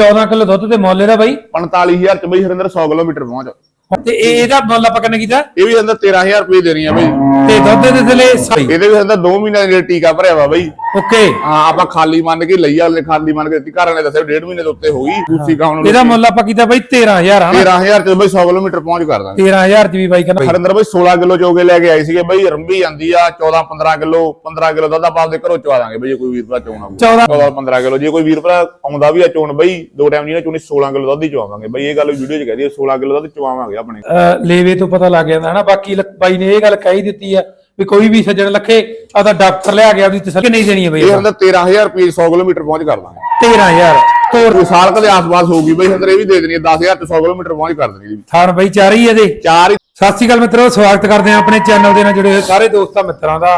14 kilo ਦੁੱਧ ਤੇ ਮੁੱਲ ਇਹਦਾ ਬਾਈ। 45000 ਚ ਬਈ ਹਰਿੰਦਰ 100 ਕਿਲੋਮੀਟਰ ਪਹੁੰਚ ਤੇ ਇਹ ਇਹਦਾ ਮੁੱਲ ਆਪਾਂ ਕਿੰਨੇ ਕੀਤਾ? ਇਹ ਵੀ ਅੰਦਰ 13000 ਰੁਪਏ ਦੇਣੀ ਆ ਬਈ। ਤੇ ਦੁੱਧ ਦੇ ਥੱਲੇ ਸਹੀ ਇਹਦੇ ਵੀ ਅੰਦਰ 2 ਮਹੀਨੇ ਦਾ ਟੀਕਾ ਭਰਿਆ ਵਾ ਬਈ। ਓਕੇ। ਹਾਂ ਆਪਾਂ ਖਾਲੀ ਮੰਨ ਕੇ ਲਈ ਆ ਲੈ ਖਾਲੀ ਮੰਨ ਕੇ ਦਿੱਤੀ। ਘਰ ਵਾਲੇ ਦੱਸਿਆ ਡੇਢ ਮਹੀਨੇ ਦੇ ਉੱਤੇ ਹੋ। ਗਈ ਦੂਸਰੀ ਗਾਉਂ ਨੂੰ ਇਹਦਾ ਮੁੱਲ ਆਪਾਂ ਕੀਤਾ ਬਾਈ 13000 ਹਨਾ? 13000 ਚ ਬਈ 100 ਕਿਲੋਮੀਟਰ ਪਹੁੰਚ ਕਰ ਦਾਂਗੇ। 13000 ਚ ਵੀ ਬਾਈ ਕਹਿੰਦਾ। ਹਰਿੰਦਰ ਬਈ 16 ਕਿਲੋ ਚੋਗੇ ਲੈ ਕੇ ਆਏ ਸੀਗੇ ਬਈ ਰੰਬੀ ਜਾਂਦੀ ਆ 14 15 ਕਿਲੋ 15 ਕਿਲੋ ਦੁੱਧ ਆਪਾਂ ਆਪਦੇ ਘਰੋਂ ਚਵਾ ਦਾਂਗੇ ਬਈ ਜੇ ਕੋਈ ਵੀਰ ਭਰਾ ਚੋਣਾ 14 14 15 ਕਿਲੋ ਜੇ ਕੋਈ ਵੀਰ ਭਰਾ ਆਉਂਦਾ ਵੀ ਆ ਚੋਣ ਬਈ ਦੋ ਟਾਈਮ ਜਿਹਨੇ ਚੋਣੀ 16 ਕਿਲੋ ਦੁੱਧ ਹੀ ਚਵਾਵਾਂਗੇ। ਬਈ ਇਹ ਗੱਲ ਵੀਡੀਓ 'ਚ ਕਹਦੀ 16 ਕਿਲੋ ਦੁੱਧ ਚਵਾਵਾਂਗੇ। ਆਪਣੇ ਅਹ ਲੇਵੇ ਤੋਂ ਪਤਾ ਲੱਗ ਜਾਂਦਾ ਹਨਾ ਬਾਕੀ ਬਾਈ ਨੇ ਇਹ ਗੱਲ ਕਹੀ ਦਿੱਤੀ ਆ ਵੀ ਕੋਈ ਵੀ ਸੱਜਣ ਲੱਖੇ ਆਦਾ ਡਾਕਟਰ ਲਿਆ ਗਿਆ ਉਹਦੀ ਤਸੱਲੀ ਨਹੀਂ ਦੇਣੀ ਬਈ ਇਹ ਹੁੰਦਾ 13000 ਰੁਪਏ 100 ਕਿਲੋਮੀਟਰ ਪਹੁੰਚ ਕਰ ਦਾਂਗੇ 13000 ਤੋਰ ਕੋਈ ਸਾਲ ਕਦੇ ਆਸ-ਪਾਸ ਹੋਊਗੀ ਬਈ ਅੰਦਰ ਇਹ ਵੀ ਦੇ ਦੇਣੀ 10000 ਤੇ 100 ਕਿਲੋਮੀਟਰ ਪਹੁੰਚ ਕਰ ਦੇਣੀ ਜੀ। ਥਾਰ ਬਾਈ ਚਾਰ ਹੀ ਇਹਦੇ। ਚਾਰ ਹੀ। ਸਤਿ ਸ਼੍ਰੀ ਅਕਾਲ ਮਿੱਤਰੋ ਸਵਾਗਤ ਕਰਦੇ ਹਾਂ ਆਪਣੇ ਚੈਨਲ ਦੇ ਨਾਲ ਜੁੜੇ ਹੋਏ ਸਾਰੇ ਦੋਸਤਾਂ ਮਿੱਤਰਾਂ ਦਾ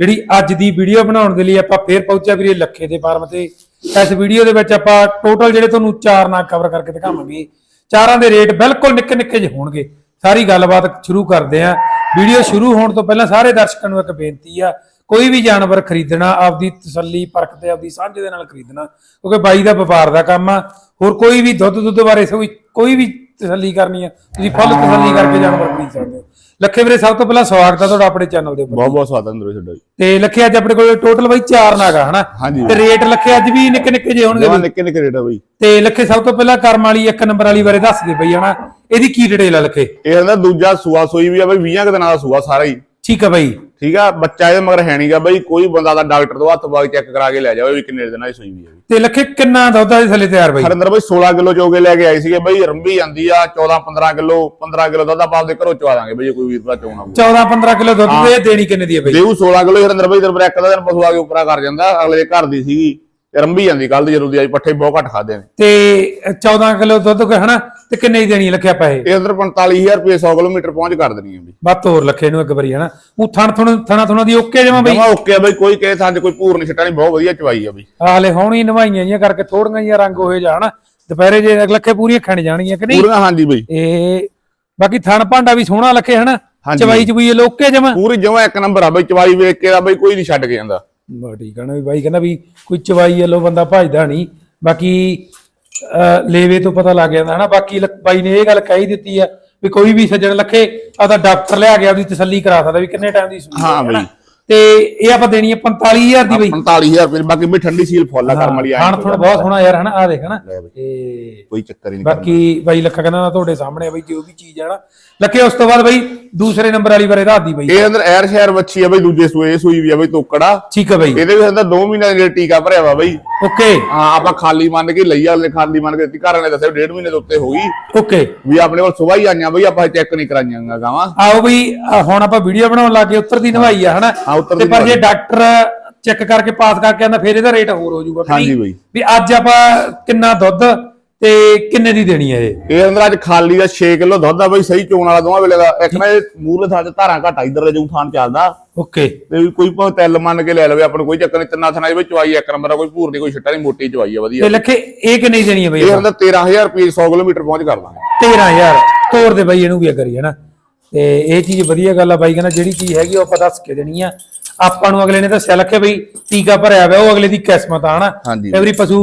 ਜਿਹੜੀ ਅੱਜ ਦੀ ਵੀਡੀਓ ਬਣਾਉਣ ਦੇ ਲਈ ਆਪਾਂ ਫੇਰ ਪਹੁੰਚਿਆ ਵੀਰੇ ਲੱਖੇ ਦੇ ਫਾਰਮ ਤੇ। ਇਸ ਵੀਡੀਓ ਦੇ ਵਿੱਚ ਆਪਾਂ ਟੋਟਲ ਜਿਹੜੇ ਤੁਹਾਨੂੰ ਚਾਰ ਨਾਗ ਕਵਰ ਕਰਕੇ ਦਿਖਾਵਾਂਗੇ। ਚਾਰਾਂ ਦੇ ਰੇਟ ਬਿਲਕੁਲ ਨਿੱਕੇ ਨਿੱਕੇ ਜਿਹੇ ਹੋਣਗੇ। ਸਾਰੀ ਗੱਲਬਾਤ ਸ਼ੁਰੂ ਕਰਦੇ ਹਾਂ। ਵੀਡੀਓ ਸ਼ੁਰੂ ਹੋਣ ਤੋਂ ਪਹਿਲਾਂ ਸਾਰੇ ਦਰਸ਼ਕਾਂ ਨੂੰ ਇੱਕ ਬੇਨਤੀ ਆ, ਕੋਈ ਵੀ ਜਾਨਵਰ ਖਰੀਦਣਾ, ਆਪਦੀ ਤਸੱਲੀ, ਪਰਖ ਤੇ ਆਪਦੀ ਸਾਂਝ ਦੇ ਨਾਲ ਖਰੀਦਣਾ, ਕਿਉਂਕਿ ਬਾਈ ਦਾ ਵਪਾਰ ਦਾ ਕੰਮ ਆ। ਹੋਰ ਕੋਈ ਵੀ ਦੁੱਧ ਦੁੱਧ ਬਾਰੇ ਕੋਈ ਕੋਈ ਵੀ ਤਸੱਲੀ ਕਰਨੀ ਆ, ਤੁਸੀਂ ਫੁੱਲ ਤਸੱਲੀ ਕਰਕੇ ਜਾਨਵਰ ਖਰੀਦ ਸਕਦੇ ਹੋ। ਲੱਖੇ ਵੀਰੇ ਸਭ ਤੋਂ ਪਹਿਲਾਂ ਸਵਾਗਤ ਆ ਤੁਹਾਡਾ ਆਪਣੇ ਚੈਨਲ ਦੇ ਉੱਪਰ। ਬਹੁਤ ਬਹੁਤ ਸਵਾਦ ਅੰਦਰੋਂ ਛੱਡੋ ਜੀ। ਤੇ ਲੱਖੇ ਅੱਜ ਆਪਣੇ ਕੋਲ ਟੋਟਲ ਬਾਈ ਚਾਰ ਨਾਗਾ ਹਨਾ? ਹਾਂਜੀ। ਤੇ ਰੇਟ ਲੱਖੇ ਅੱਜ ਵੀ ਨਿੱਕੇ ਨਿੱਕੇ ਜਿਹੇ ਹੋਣਗੇ ਜਮਾ ਨਿੱਕੇ ਨਿੱਕੇ ਰੇਟ ਆ ਬਈ। ਤੇ ਲੱਖੇ ਸਭ ਤੋਂ ਪਹਿਲਾਂ ਕਰਮ ਵਾਲੀ ਇੱਕ ਨੰਬਰ ਵਾਲੀ ਬਾਰੇ ਦੱਸ ਦੇ ਬਈ ਹਨਾ? ਇਹਦੀ ਕੀ ਡਿਟੇਲ ਆ ਲੱਖੇ? ਇਹ ਹੁੰਦਾ ਦੂਜਾ ਸੂਆ ਸੋਈ ਵੀ ਆ ਬਈ 20 ਕੁ ਦਿਨਾਂ ਦਾ ਸੂਆ ਸਾਰਾ ਹੀ। ਠੀਕ ਆ ਬਈ। ਠੀਕ ਆ ਬੱਚਾ ਇਹਦੇ ਮਗਰ ਹੈ ਨਹੀਂਗਾ ਬਈ ਕੋਈ ਬੰਦਾ ਦਾ ਡਾਕਟਰ ਤੋਂ ਹੱਥ ਬਾਗ ਚੈੱਕ ਕਰਾ ਕੇ ਲੈ ਜਾਵੇ ਵੀ ਕਿੰਨੇ ਦਿਨਾਂ ਦੀ ਸੂਈ ਵੀ ਹੈ ਤੇ ਲੱਖੇ ਕਿੰਨਾ ਦੁੱਧ ਆ ਦੇ ਥੱਲੇ ਤਿਆਰ ਬਈ? ਹਰਿੰਦਰ ਬਈ 16 ਕਿਲੋ ਚੋਗੇ ਲੈ ਕੇ ਆਏ ਸੀਗੇ ਬਈ ਰੰਬੀ ਜਾਂਦੀ ਆ 14 15 ਕਿਲੋ 15 ਕਿਲੋ ਦੁੱਧ ਆਪਾਂ ਆਪਦੇ ਘਰੋਂ ਚਵਾ ਦਾਂਗੇ ਬਈ ਕੋਈ ਵੀਰ ਭਰਾ ਚੋਣਾ ਹੋਊ। 14 15 ਕਿਲੋ ਦੁੱਧ ਤੇ ਦੇਣੀ ਕਿੰਨੇ ਦੀ ਹੈ ਬਈ? ਦੇਊ 16 ਕਿਲੋ ਹਰਿੰਦਰ ਬਈ ਦਰ ਇੱਕ ਦਾ ਦਿਨ ਪਸ਼ੂ ਆ ਕੇ ਉੱਪਰਾ ਕਰ ਜਾਂਦਾ ਅਗਲੇ ਦੇ ਘਰ ਦੀ ਸੀਗੀ। ਰੰਬੀ ਜਾਂਦੀ ਕੱਲ ਦੀ ਜਦੋਂ ਦੀ ਆਈ ਪੱਠੇ ਬਹੁਤ ਘੱਟ ਖਾਦੇ ਨੇ। ਤੇ 14 ਕਿਲੋ ਦੁੱਧ ਕੋ ਹਨਾ ਤੇ ਕਿੰਨੇ ਦੀ ਦੇਣੀ ਲੱਖਿਆ ਪੈਸੇ? ਇਹ ਅੰਦਰ 45000 ਰੁਪਏ 100 ਕਿਲੋਮੀਟਰ ਪਹੁੰਚ ਕਰ ਦੇਣੀ ਹੈ ਬਈ। ਬਸ ਤੋਰ ਲੱਖੇ ਨੂੰ ਇੱਕ ਵਾਰੀ ਹਨਾ। ਉਹ ਥਣ ਥਣ ਥਣਾ ਥਣਾ ਦੀ ਓਕੇ ਜਮਾ ਬਈ? ਜਮਾ ਓਕੇ ਆ ਬਈ ਕੋਈ ਕਹੇ ਥਾਂ ਕੋਈ ਭੂਰ ਨਹੀਂ ਛੱਟਾ ਨਹੀਂ ਬਹੁਤ ਵਧੀਆ ਚਵਾਈ ਆ ਬਈ। ਹਾਲੇ ਹੋਣੀ ਨਵਾਈਆਂ ਜੀਆਂ ਕਰਕੇ ਥੋੜੀਆਂ ਜੀਆਂ ਰੰਗ ਹੋਏ ਜਾਣ ਦੁਪਹਿਰੇ ਜੇ ਲੱਖੇ ਪੂਰੀਆਂ ਖਣ ਜਾਣਗੀਆਂ ਕਿ ਨਹੀਂ? ਪੂਰੀਆਂ ਹਾਂਜੀ ਬਈ। ਇਹ ਬਾਕੀ ਥਣ ਭਾਂਡਾ ਵੀ ਸੋਹਣਾ ਲੱਖੇ ਹਨਾ। ਚਵਾਈ ਚਬੂਈ ਲੋਕੇ ਜਮਾ। ਪੂਰੀ ਜਮਾ ਇੱਕ ਨੰਬਰ ਆ ਬਈ ਚਵਾਈ ਵੇਖ ਕੇ ਦਾ ਬਈ ਕੋਈ ਨਹੀਂ ਛੱਡ ਕੇ ਜਾਂਦਾ। ਬਾ ਠੀਕ ਆ ਨਾ ਵੀ ਬਾਈ ਕਹਿੰਦਾ ਵੀ ਕੋਈ ਚਵਾਈ ਵੱਲੋਂ ਬੰਦਾ ਭਜਦਾ ਨਹੀਂ। ਬਾਕੀ ਅਹ, ਲੇਵੇ ਤੋਂ ਪਤਾ ਲੱਗ ਜਾਂਦਾ ਹਨਾ। ਬਾਕੀ ਲ- ਬਾਈ ਨੇ ਇਹ ਗੱਲ ਕਹੀ ਦਿੱਤੀ ਆ ਵੀ ਕੋਈ ਵੀ ਸੱਜਣ ਲੱਖੇ ਆਦਾ ਡਾਕਟਰ ਲਿਆ ਗਿਆ ਉਹਦੀ ਤਸੱਲੀ ਕਰਾ ਸਕਦਾ ਵੀ ਕਿੰਨੇ ਟਾਈਮ ਦੀ ਸੂਈ ਹਾਂ ਹੈ ਹਨਾ। ਬਈ। ਤੇ ਇਹ ਆਪਾਂ ਦੇਣੀ ਹੈ 45000 ਦੀ ਬਈ। 45000 ਰੁਪਏ ਬਾਕੀ ਬਈ ਠੰਡੀ ਸੀਲ ਫੁੱਲ ਆ ਕਰਮ ਵਾਲੀ ਆਈ ਖਾਣ ਥੋੜਾ ਬਹੁਤ ਸੋਹਣਾ ਯਾਰ ਹਨਾ ਆ ਦੇਖ ਹਨਾ। ਲੈ ਬਈ। ਤੇ ਕੋਈ ਚੱਕਰ ਹੀ ਨਹੀਂ ਬਾਕੀ ਬਾਈ ਲੱਖਾ ਕਹਿੰਦਾ ਨਾ ਤੁਹਾਡੇ ਸਾਹਮਣੇ ਆ ਬਈ ਜੋ ਵੀ ਚੀਜ਼ ਹੈ ਨਾ ਲੱਖੇ ਉਸ ਤੋਂ ਬਾਅਦ ਬਈ ਦੂਸਰੇ ਨੰਬਰ ਵਾਲੀ ਬਾਰੇ ਦੱਸਦੀ ਬਈ। ਇਹ ਅੰਦਰ ਐਰ ਸ਼ਹਿਰ ਵੱਛੀ ਆ ਬਈ ਦੂਜੇ ਸੂਏ ਇਹ ਸੂਈ ਵੀ ਆ ਬਈ ਤੋਕੜਾ। ਠੀਕ ਹੈ ਬਈ। ਇਹਦੇ ਵੀ ਅੰਦਰ 2 ਮਹੀਨੇ ਦਾ ਟੀਕਾ ਭਰਿਆ ਵਾ ਬਈ। ਓਕੇ। ਹਾਂ ਆਪਾਂ ਖਾਲੀ ਮੰਨ ਕੇ ਲਈ ਆ ਲੈ ਖਾਲੀ ਮੰਨ ਕੇ ਦਿੱਤੀ। ਘਰ ਵਾਲੇ ਦੱਸਿਆ ਡੇਢ ਮਹੀਨੇ ਦੇ ਉੱਤੇ ਹੋ ਗਈ। ਓਕੇ। ਵੀ ਆਪਣੇ ਕੋਲ ਸੁਬਾਹ ਹੀ ਆਈਆਂ ਬਈ ਆਪਾਂ ਚੈੱਕ ਨਹੀਂ ਕਰਾਈਆਂ ਗਾਵਾਂ। ਆਓ ਬਈ ਹੁਣ ਆਪਾਂ ਵੀਡੀਓ ਬਣਾਉਣ ਲੱਗੇ ਉੱਤਰ ਦੀ ਨਵਾਈ ਆ ਹਨਾ? ਤੇ ਪਰ ਜੇ। ਡਾਕਟਰ ਚੈੱਕ ਕਰਕੇ ਪਾਸ ਕਰਕੇ ਆਂਦਾ ਫਿਰ ਇਹਦਾ ਰੇਟ ਹੋਰ ਹੋ ਜਾਊਗਾ ਹਾਂਜੀ? ਬਈ। ਵੀ ਅੱਜ ਆਪਾਂ ਕਿੰਨਾ ਦੁੱਧ ਤੇ ਕਿੰਨੇ ਦੀ ਦੇਣੀ ਹੈ ਇਹ? ਇਹ ਅੰਦਰ ਅੱਜ ਖਾਲੀ ਦਾ 6 ਕਿਲੋ ਦੁੱਧ ਆ ਬਈ ਸਹੀ ਚੋਣ ਵਾਲਾ ਦੋਵਾਂ ਵੇਲੇ ਦਾ। ਇੱਕ ਨਾ ਇਹ ਮੂਰਲੇ ਥਾਂ ਤੇ ਧਾਰਾਂ ਘਟਾ ਇਧਰਲੇ ਜੂ ਥਾਂ ਚੱਲਦਾ। ਓਕੇ। ਤੇ ਵੀ ਕੋਈ ਭਾਵੇਂ ਤਿਲ ਮੰਨ ਕੇ ਲੈ ਲਵੇ ਆਪਾਂ ਨੂੰ ਕੋਈ ਚੱਕਰ ਨਹੀਂ ਤਿੰਨਾਂ ਥਾਂ ਵਿੱਚ ਚਵਾਈ ਇੱਕ ਨੰਬਰ ਆ ਕੋਈ ਭੂਰ ਨਹੀਂ ਕੋਈ ਛੱਟਾ ਨਹੀਂ ਮੋਟੀ ਚਵਾਈ ਆ ਵਧੀਆ। ਤੇ ਲੱਖੇ ਇਹ ਕਿੰਨੀ ਦੇਣੀ ਹੈ ਬਈ ਇਹ ਅੰਦਰ 13000 ਰੁਪਏ 100 ਕਿਲੋਮੀਟਰ ਪਹੁੰਚ ਕਰ ਦਾਂਗੇ। 13000 ਤੋਰ ਦੇ ਬਾਈ ਇਹਨੂੰ ਵੀ ਕਰੀ ਹਨਾ ਤੇ ਇਹ ਚੀਜ਼ ਵਧੀਆ ਗੱਲ ਆ ਬਾਈ ਕਹਿੰਦਾ ਜਿਹੜੀ ਚੀਜ਼ ਹੈਗੀ ਉਹ ਆਪਾਂ ਦੱਸ ਕੇ ਦੇਣੀ ਆ। ਆਪਾਂ ਨੂੰ ਅਗਲੇ ਨੇ ਦੱਸਿਆ ਲੱਖੇ ਬਈ ਟੀਕਾ ਭਰਿਆ ਹੋਇਆ ਉਹ ਅਗਲੇ ਦੀ ਕਿਸਮਤ ਆ ਹਨਾ? ਹਾਂਜੀ। ਕਈ ਵਾਰੀ ਪਸ਼ੂ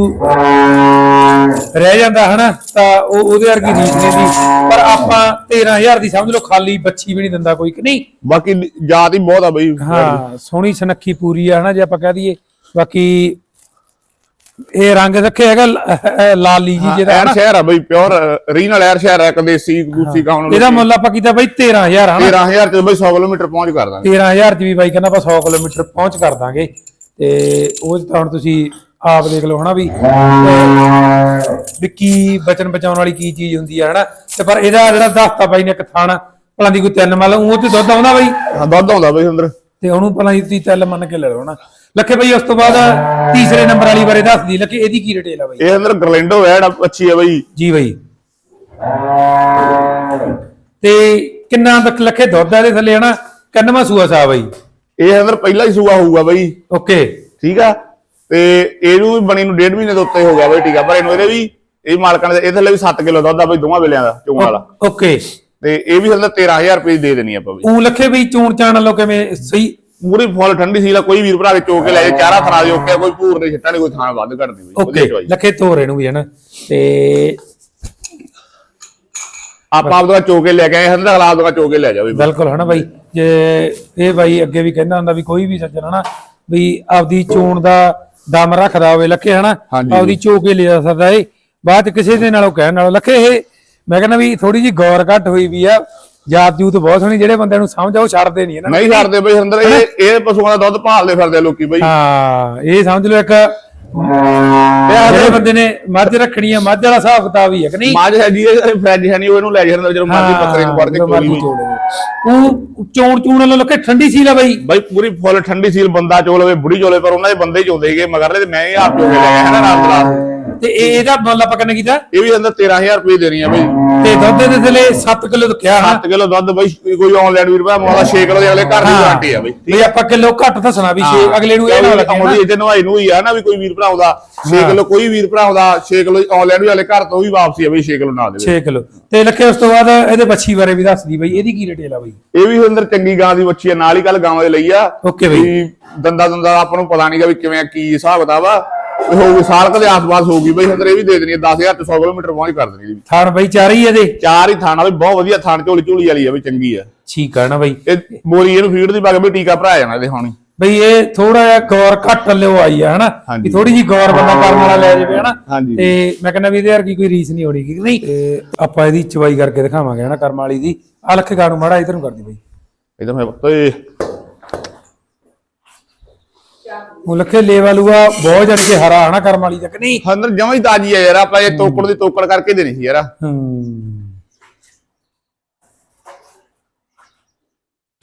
ਰਹਿ ਜਾਂਦਾ ਹਨਾ ਤਾਂ ਉਹ ਉਹਦੇ ਵਰਗੀ ਰੀਸ ਨਹੀਂ ਦੀ ਪਰ ਆਪਾਂ 13000 ਦੀ ਸਮਝ ਲਓ ਖਾਲੀ ਬੱਚੀ ਵੀ ਨਹੀਂ ਦਿੰਦਾ ਕੋਈ। ਕਿ ਨਹੀਂ? ਬਾਕੀ ਜਾਤ ਹੀ ਬਹੁਤ ਆ ਬਈ। ਹਾਂ ਸੋਹਣੀ ਸੁਨੱਖੀ ਪੂਰੀ ਆ ਹਨਾ ਜੇ ਆਪਾਂ ਕਹਿ ਦਈਏ। ਬਾਕੀ ਇਹ ਰੰਗ ਰੱਖੇ ਹੈਗਾ ਲਾਲੀ ਜੀ ਜਿਹਦਾ ਐਰ ਸ਼ਹਿਰ ਆ ਬਈ ਪਿਓਰ ਰੀਨਲ ਐਰ ਸ਼ਹਿਰ ਆ ਇੱਕ ਦੇਸੀ ਦੂਸੀ ਨੂੰ ਇਹਦਾ ਮੁੱਲ ਆਪਾਂ ਕੀਤਾ ਬਾਈ 13000 ਹਨਾ। 13000 ਚ ਬਈ 100 ਕਿਲੋਮੀਟਰ ਪਹੁੰਚ ਕਰ ਦਾਂਗੇ। 13000 ਚ ਵੀ ਬਾਈ ਕਹਿੰਦਾ ਆਪਾਂ 100 ਕਿਲੋਮੀਟਰ ਪਹੁੰਚ ਕਰ ਦਾਂਗੇ। ਤੇ ਉਹ ਤਾਂ ਹੁਣ ਤੁਸੀਂ ਆਪ ਦੇਖ ਲਓ ਹਨਾ ਵੀ ਵੀ ਕੀ ਬਚਨ ਬਚਾਉਣ ਵਾਲੀ ਕੀ ਚੀਜ਼ ਹੁੰਦੀ ਆ ਹਨਾ? ਤੇ ਪਰ ਇਹਦਾ ਜਿਹੜਾ ਦੱਸਤਾ ਬਾਈ ਨੇ ਇੱਕ ਥਾਣਾ ਭਲਾਂ ਦੀ ਕੋਈ ਤਿੰਨ ਮੰਨ ਲਓ ਉਹ ਤੇ ਦੁੱਧ ਆਉਂਦਾ ਬਾਈ? ਹਾਂ ਦੁੱਧ ਆਉਂਦਾ ਬਈ ਅੰਦਰ। ਤੇ ਉਹਨੂੰ ਭਲਾਂ ਦੀ ਤਿੰਨ ਮੰਨ ਕੇ ਲੈ ਲਓ ਹਨਾ? ਲੱਖੇ ਬਾਈ ਉਸ ਤੋਂ ਬਾਅਦ ਤੀਸਰੇ ਨੰਬਰ ਵਾਲੀ ਬਾਰੇ ਦੱਸਦੀ ਲੱਖੇ ਇਹਦੀ ਕੀ ਡਿਟੇਲ ਆ ਬਾਈ? ਇਹ ਅੰਦਰ ਗਰਲੈਂਡੋ ਐਡ ਅੱਛੀ ਆ ਬਈ। ਜੀ ਬਾਈ। ਤੇ ਕਿੰਨਾ ਤੱਕ ਲੱਖੇ ਦੁੱਧ ਆ ਇਹਦੇ ਥੱਲੇ ਹਨਾ? ਕੰਨਵਾ ਸੂਆ ਸਾ ਬਾਈ? ਇਹ ਅੰਦਰ ਪਹਿਲਾ ਹੀ ਸੂਆ ਹੋਊਗਾ ਬਈ। ਓਕੇ। ਠੀਕ ਆ? ਤੇ ਇਹਨੂੰ ਵੀ ਬਣੀ ਨੂੰ ਡੇਢ ਮਹੀਨੇ ਦੇ ਉੱਤੇ ਹੋ ਗਿਆ ਬਈ ਟੀਕਾ ਪਰ ਇਹਨੂੰ ਇਹਦੇ ਵੀ ਇਹ ਮਾਲਕਾਂ ਨੇ ਇਹਦੇ ਲਈ ਵੀ 7 ਕਿਲੋ ਦੁੱਧ ਆ ਬਈ ਦੋਵਾਂ ਵੇਲਿਆਂ ਦਾ ਚੋਣ ਵਾਲਾ। ਓਕੇ। ਤੇ ਇਹ ਵੀ ਅੰਦਰ 13000 ਰੁਪਏ ਦੀ ਦੇ ਦੇਣੀ ਆਪਾਂ ਬਈ। ਉਹ ਲੱਖੇ ਬਈ ਚੂਣ ਚਾਣ ਲੋ ਕਿਵੇਂ ਸਹੀ। ਪੂਰੀ ਫੁੱਲ ਠੰਡੀ ਸੀ ਕੋਈ ਵੀਰ ਭਰਾ ਕੇ ਚੋਕ ਕੇ ਲੈ ਜਾ ਚਾਰਾ ਥਰਾ ਦੇ ਓਕੇ ਕੋਈ ਭੂਰ ਨਹੀਂ ਛੱਟਾ ਨਹੀਂ ਕੋਈ ਥਾਂ ਵੱਧ ਘੱਟ ਨਹੀਂ ਬਈ ਓਕੇ ਲੱਖੇ ਤੋਰੇ ਨੂੰ ਵੀ ਹਨਾ। ਤੇ ਆਪਾਂ ਆਪਦਾ ਚੋਕ ਕੇ ਲੈ ਕੇ ਆਏ ਹੰਦਾ ਅਗਲਾ ਆਪਦਾ ਚੋਕ ਕੇ ਲੈ ਜਾਵੇ ਬਿਲਕੁਲ ਹਨਾ ਬਾਈ ਜੇ ਇਹ ਬਾਈ ਅੱਗੇ ਵੀ ਕਹਿੰਦਾ ਹੁੰਦਾ ਵੀ ਕੋਈ ਵੀ ਸੱਜਣ ਹਨਾ ਵੀ ਆਪਦੀ ਚੋਣ ਦਾ ਦਮ ਰੱਖਦਾ ਹੋਵੇ ਲੱਖੇ ਹਨਾ? ਹਾਂਜੀ। ਆਪਦੀ ਚੋਕੇ ਲਿਆ ਸਕਦਾ ਏ। ਬਾਅਦ ਚ ਕਿਸੇ ਦੇ ਨਾਲੋਂ ਕਹਿਣ ਨਾਲੋਂ ਲੱਖੇ ਇਹ। ਮੈਂ ਕਹਿੰਦਾ ਵੀ ਥੋੜੀ ਜੀ ਗੌਰ ਘੱਟ ਹੋਈ ਵੀ ਆ। ਜਾਤ ਜੂਤ ਬਹੁਤ ਸੋਹਣੀ ਜਿਹੜੇ ਬੰਦਿਆਂ ਨੂੰ ਸਮਝ ਆ ਉਹ ਛੱਡਦੇ ਨਹੀਂ ਇਹਨਾਂ ਨੂੰ। ਨਹੀਂ ਛੱਡਦੇ ਬਈ ਹੰਦਰ ਇਹ ਇਹ ਪਸ਼ੂਆਂ ਦਾ ਦੁੱਧ ਭਾਲਦੇ ਫਿਰਦੇ ਆ ਲੋਕੀ ਬਈ। ਹਾਂ ਇਹ ਸਮਝ ਲਓ ਇੱਕ ਜਿਹੜੇ ਬੰਦੇ ਨੇ ਮੱਝ ਰੱਖਣੀ ਆ ਮੱਝ ਵਾਲਾ ਹਿਸਾਬ ਕਿਤਾਬ ਹੀ ਹੈ ਕਿ ਨਹੀਂ? ਮਾਜ ਹੈ ਜੀ ਇਹ ਫਰੈਂਜ ਹੈ ਨਹੀਂ ਉਹ ਇਹਨੂੰ ਲੈ ਜਾਂਦਾ ਜਦੋਂ ਮਰਜ਼ੀ ਬੱਕਰੇ ਨੂੰ ਫੜ ਕੇ ਚੋਰੀ ਲਵੇ। ਉਹ ਚੋਣ ਚੂਣ ਵਾਲਾ ਲੱਕੇ ਠੰਡੀ ਸੀ ਲਾ ਬਾਈ। ਬਈ ਪੂਰੀ ਫੁੱਲ ਠੰਡੀ ਸੀਲ, ਬੰਦਾ ਚੋਲਵੇ ਬੁੜੀ ਚੋਲੇ ਪਰ ਉਹਨਾਂ ਦੇ ਬੰਦੇ ਹੀ ਚੋਂਦੇ ਸੀਗੇ। ਮਗਰਲੇ ਤੇ ਮੈਂ ਹੀ ਆਪ ਚੋ ਲੈ ਗਿਆ, ਹੈ ਨਾ ਰਾਤ ਰਾਤ ਤੇ ਇਹ ਇਹਦਾ ਮੁੱਲ ਆਪਾਂ ਕਿੰਨਾ ਕੀਤਾ? ਇਹ ਵੀ ਅੰਦਰ 13000 ਰੁਪਏ ਦੇਣੀ ਆ ਬਈ। ਤੇ ਦੁੱਧ ਦੇ ਥੱਲੇ 7 ਕਿਲੋ ਰੱਖਿਆ ਹਾਂ 7 ਕਿਲੋ ਦੁੱਧ ਬਈ ਕੋਈ ਆਨਲਾਈਨ ਵੀਰ ਭਰਾ ਮੋਲਾ 6 ਕਿਲੋ ਦੇ ਅਗਲੇ ਘਰ ਦੀ ਗਾਰੰਟੀ ਆ ਬਈ। ਵੀ ਆਪਾਂ ਕਿਲੋ ਘੱਟ ਦੱਸਣਾ ਵੀ ਛੇ ਅਗਲੇ ਨੂੰ ਇਹ ਨਾ ਲੱਗੇ ਨਾ। ਉਹਦੀ ਇਹਦੇ ਨਵਾਈ ਨੂੰ ਹੀ ਆ ਨਾ ਵੀ ਕੋਈ ਵੀਰ ਭਰਾ ਆਉਂਦਾ 6 ਕਿਲੋ ਕੋਈ ਵੀਰ ਭਰਾ ਆਉਂਦਾ 6 ਕਿਲੋ ਆਨਲਾਈਨ ਵੀ ਵਾਲੇ ਘਰ ਤੋਂ ਵੀ ਵਾਪਸੀ ਆ ਬਈ 6 ਕਿਲੋ ਨਾ ਦੇਵੇ। 6 ਕਿਲੋ। ਤੇ ਲੱਖੇ ਉਸ ਤੋਂ ਬਾਅਦ ਇਹਦੇ ਬੱਚੀ ਬਾਰੇ ਵੀ ਦੱਸਦੀ ਬਈ ਇਹਦੀ ਕੀ ਰਿਟੇਲ ਆ ਬਈ? ਇਹ ਵੀ ਅੰਦਰ ਚੰਗੀ ਗਾਂ ਦੀ ਬੱਚੀ ਆ ਨਾਲ ਹੀ ਕੱਲ ਗਾਵਾਂ ਦੇ ਲਈ ਆ। ਓਕੇ ਬਈ। ਵੀ ਦੰਦਾ ਦੰਦਾ ਆਪਾਂ ਨੂੰ ਪਤਾ ਨਹੀਂਗਾ ਵੀ ਕਿਵੇਂ ਆ, ਕੀ ਹਿਸਾਬ ਕਿਤਾਬ ਆ। ਇਹ ਹੋਊਗੀ ਸਾਲ ਕਦੇ ਆਸ-ਪਾਸ ਹੋਊਗੀ ਬਈ ਅੰਦਰ ਇਹ ਵੀ ਦੇ ਦੇਣੀ ਆ 10000 ਤੇ 100 ਕਿਲੋਮੀਟਰ ਪਹੁੰਚ ਕਰ ਦੇਣੀ ਇਹਦੀ। ਵੀ। ਥਾਣ ਬਈ ਚਾਰ ਹੀ ਇਹਦੇ। ਚਾਰ ਹੀ ਥਾਣਾ ਵੀ ਬਹੁਤ ਵਧੀਆ ਥਾਣ ਝੋਲੀ ਝੋਲੀ ਵਾਲੀ ਆ ਵੀ ਚੰਗੀ ਆ। ਠੀਕ ਆ ਨਾ ਬਈ। ਇਹ ਬੋਰੀ ਇਹਨੂੰ ਫੀਡ ਦੀ ਪਾ ਕੇ ਵੀ ਟੀਕਾ ਭਰਾਇਆ ਜਾਣਾ ਇਹਦੇ ਹੁਣ। ਬਈ ਇਹ ਥੋੜਾ ਜਿਹਾ ਗੌਰ ਘੱਟ ਲਿਓ ਆਈ ਆ ਹਨਾ? ਹਾਂਜੀ। ਵੀ ਥੋੜੀ ਜੀ ਗੌਰ ਬੰਦਾ ਕਰਨ ਵਾਲਾ ਲੈ ਜਾਵੇ ਹਨਾ? ਹਾਂਜੀ। ਤੇ ਮੈਂ ਕਹਿੰਦਾ ਵੀ ਇਹਦੇ ਵਰਗੀ ਕੋਈ ਰੀਸ ਨਹੀਂ ਹੋਣੀ ਕਿ ਨਹੀਂ? ਤੇ ਆਪਾਂ ਇਹਦੀ ਚਵਾਈ ਕਰਕੇ ਦਿਖਾਵਾਂਗੇ ਹਨਾ ਕਰਮ ਵਾਲੀ ਦੀ। ਆ ਲੱਖੇ ਗਾਣੂ ਮਾੜਾ ਇਧਰ ਨੂੰ ਕਰਦੀ ਬਈ। ਇਹਦਾ ਮੈਂ ਓਏ। ਲੱਖੇ ਲੇਵਲੂਆ ਬਹੁਤ ਜਣ ਕੇ ਹਰਾ ਹਨਾ ਕਰਮ ਵਾਲੀ ਤੱਕ ਨਹੀਂ। ਅੰਦਰ ਜਮਾਂ ਹੀ ਤਾਜੀ ਆ ਯਾਰ ਆਪਾਂ ਇਹ ਤੋਕੜ ਦੀ ਤੋਕੜ ਕਰਕੇ ਦੇਣੀ ਸੀ ਯਾਰ। ਹੂੰ।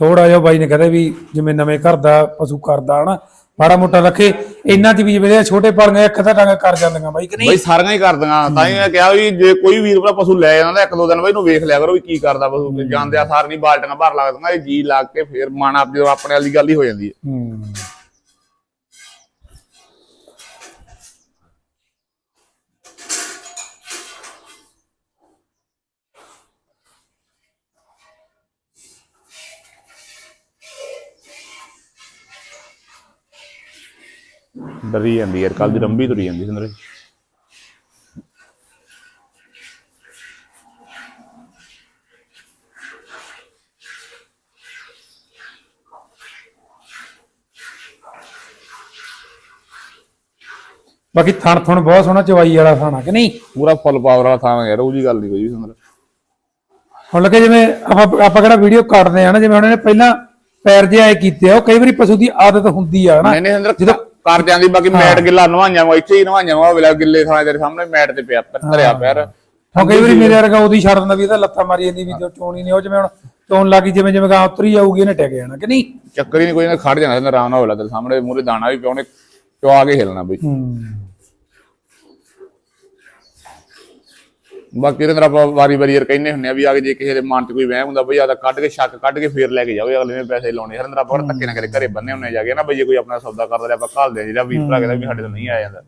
ਥੋੜਾ ਜਿਹਾ ਬਾਈ ਨੇ ਕਹਦੇ ਵੀ ਜਿਵੇਂ ਨਵੇਂ ਘਰ ਦਾ ਪਸ਼ੂ ਕਰਦਾ ਹਨਾ ਮਾੜਾ ਮੋਟਾ ਰੱਖੇ ਇੰਨਾ ਚ ਵੀ ਜਿਵੇਂ ਇਹ ਛੋਟੇ ਪਾਲੀਆਂ ਇੱਕ ਤਾਂ ਟਾਂਗਾ ਕਰ ਜਾਂਦੀਆਂ ਬਾਈ ਕਿ ਬਈ ਨਹੀਂ ਸਾਰੀਆਂ ਹੀ ਕਰਦੀਆਂ ਤਾਂ ਹੀ ਮੈਂ ਕਿਹਾ ਵੀ ਜੇ ਕੋਈ ਵੀਰ ਭਰਾ ਪਸ਼ੂ ਲੈ ਜਾਂਦਾ ਇੱਕ ਦੋ ਦਿਨ ਬਈ ਇਹਨੂੰ ਵੇਖ ਲਿਆ ਕਰੋ ਵੀ ਕੀ ਕਰਦਾ ਪਸ਼ੂ ਜਾਂਦੇ ਆ ਸਾਰ ਨਹੀਂ ਬਾਲਟੀਆਂ ਭਰ ਲੱਗਦੀਆਂ ਇਹ ਜੀ ਲਾ ਕੇ ਫੇਰ ਮਨ ਆਪ ਜਦੋਂ ਆਪਣੇ ਵਾਲੀ ਗੱਲ ਹੀ ਹੋ ਜਾਂਦੀ ਹੈ। ਹੂੰ। ਡਰੀ ਜਾਂਦੀ ਯਾਰ ਕੱਲ ਦੀ ਰੰਬੀ ਤੁਰੀ ਜਾਂਦੀ ਸਿੰਦਰ ਬਾਕੀ ਥਣ ਥਣ ਬਹੁਤ ਸੋਹਣਾ ਚਵਾਈ ਵਾਲਾ ਥਾਣਾ ਕਿ ਨਹੀਂ? ਪੂਰਾ ਫੁੱਲ ਪਾਵਰ ਵਾਲਾ ਥਾਂ ਯਾਰ ਉਹ ਜੀ ਗੱਲ ਨਹੀਂ ਕੋਈ ਵੀ ਸਿੰਦਰ ਹੁਣ ਲੱਗੇ ਜਿਵੇਂ ਆਪਾਂ ਆਪਾਂ ਕਿਹੜਾ ਵੀਡੀਓ ਕੱਟਦੇ ਆ ਨਾ ਜਿਵੇਂ ਉਹਨਾਂ ਨੇ ਪਹਿਲਾਂ ਪੈਰ ਜੇ ਆਏ ਕੀਤੇ ਆ ਉਹ ਕਈ ਵਾਰੀ ਪਸ਼ੂ ਦੀ ਆਦਤ ਹੁੰਦੀ ਆ ਨਾ। ਨਹੀਂ ਨਹੀਂ ਸਿੰਦਰ ਜਦੋਂ ਕਰ ਜਾਂਦੀ ਬਾਕੀ ਮੈਟ ਗਿੱਲਾ ਨਵਾਈਆਂ ਵਾ ਇੱਥੇ ਹੀ ਨਵਾਈਆਂ ਵਾ ਵੇਲਾ ਗਿੱਲੇ ਥਾਂ ਤੇਰੇ ਸਾਹਮਣੇ ਮੈਟ ਤੇ ਪਿਆ ਧਰਿਆ ਪੈਰ ਹੁਣ ਕਈ ਵਾਰੀ ਮੇਰੇ ਵਰਗਾ ਉਹਦੀ ਛੱਡ ਦਿੰਦਾ ਵੀ ਇਹਦਾ ਲੱਤਾਂ ਮਾਰੀ ਜਾਂਦੀ ਵੀ ਜੋ ਚੋਣੀ ਨਹੀਂ ਉਹ ਜਿਵੇਂ ਹੁਣ ਚੋਣ ਲੱਗੀ ਜਿਵੇਂ ਜਿਵੇਂ ਗਾਂ ਉਤਰੀ ਜਾਊਗੀ ਇਹਨੇ ਟਿਕ ਜਾਣਾ ਕਿ ਨਹੀਂ? ਚੱਕਰ ਹੀ ਨਹੀਂ ਕੋਈ ਨਾ ਖੜ ਜਾਣਾ ਆਰਾਮ ਨਾਲ ਹੋਲਾ ਤੇਰੇ ਸਾਹਮਣੇ ਮੂਰੇ ਦਾਣਾ ਵੀ ਪਿਆਉਣੇ ਚਵਾ ਕੇ ਹਿਲਣਾ ਬਈ। ਬਾਕੀ ਇਹਦੇ ਨਾਲ ਆਪਾਂ ਵਾਰੀ ਵਾਰੀ ਯਾਰ ਕਹਿੰਦੇ ਹੁੰਨੇ ਆ ਵੀ ਆ ਕੇ ਜੇ ਕਿਸੇ ਦੇ ਮਨ 'ਚ ਕੋਈ ਵਹਿਮ ਹੁੰਦਾ ਬਈ ਆਦਾ ਕੱਢ ਕੇ ਸ਼ੱਕ ਕੱਢ ਕੇ ਫੇਰ ਲੈ ਕੇ ਜਾਓ ਅਗਲੇ ਨੇ ਪੈਸੇ ਲਾਉਣੇ ਹਰ ਅੰਦਰ ਆਪਾਂ ਧੱਕੇ ਨਾ ਕਰੇ ਘਰੇ ਬੰਨੇ ਹੁੰਨੇ ਜਾ ਕੇ ਨਾ ਬਈ ਜੇ ਕੋਈ ਆਪਣਾ ਸੌਦਾ ਕਰਦਾ ਤੇ ਆਪਾਂ ਘੱਲ ਦੇ ਜਿਹੜਾ ਵੀਰ ਭਰਾ ਕਹਿੰਦਾ ਵੀ ਸਾਡੇ ਤੋਂ ਨਹੀਂ ਆਇਆ ਜਾਂਦਾ।